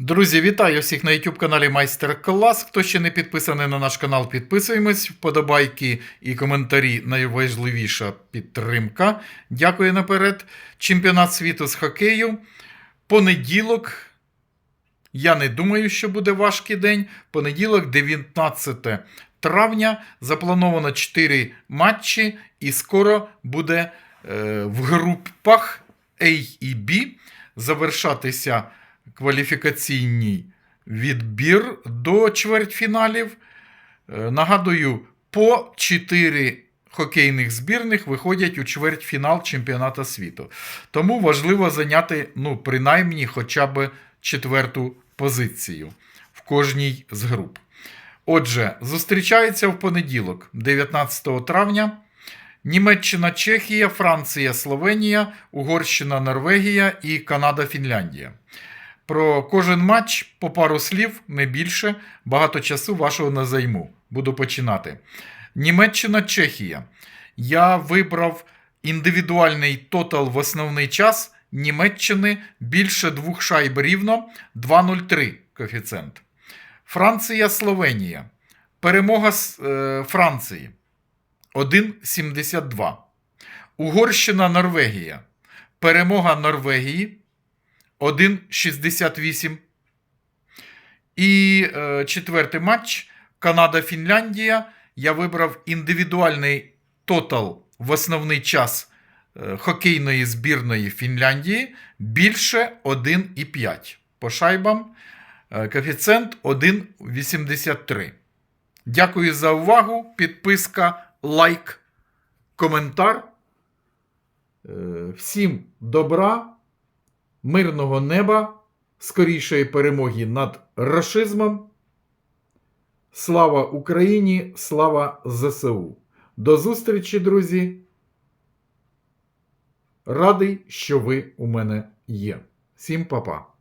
Друзі, вітаю всіх на YouTube каналі Майстер Клас. Хто ще не підписаний на наш канал, підписуємось. Вподобайки і коментарі найважливіша підтримка. Дякую наперед. Чемпіонат світу з хокею. Понеділок. Я не думаю, що буде важкий день. Понеділок, 19 травня. Заплановано 4 матчі, і скоро буде е, в групах A і B завершатися кваліфікаційний відбір до чвертьфіналів. Е, Нагадую, по 4 хокейних збірних виходять у чвертьфінал чемпіоната світу. Тому важливо зайняти, ну, принаймні, хоча б четверту позицію в кожній з груп. Отже, зустрічаються в понеділок, 19 травня. Німеччина, Чехія, Франція, Словенія, Угорщина, Норвегія і Канада, Фінляндія. Про кожен матч по пару слів, не більше. Багато часу вашого не займу. Буду починати. Німеччина, Чехія. Я вибрав індивідуальний тотал в основний час Німеччини більше двох шайб рівно 2,03 коефіцієнт. Франція, Словенія. Перемога з, е, Франції 1,72. Угорщина, Норвегія. Перемога Норвегії 1,68. І е, четвертий матч Канада-Фінляндія. Я вибрав індивідуальний тотал в основний час е, хокейної збірної Фінляндії більше 1,5. По шайбам е, коефіцієнт 1,83. Дякую за увагу. Підписка, лайк, коментар. Е, Всім добра, мирного неба, скорішої перемоги над рашизмом. Слава Україні! Слава ЗСУ! До зустрічі, друзі! Радий, що ви у мене є. Всім па-па!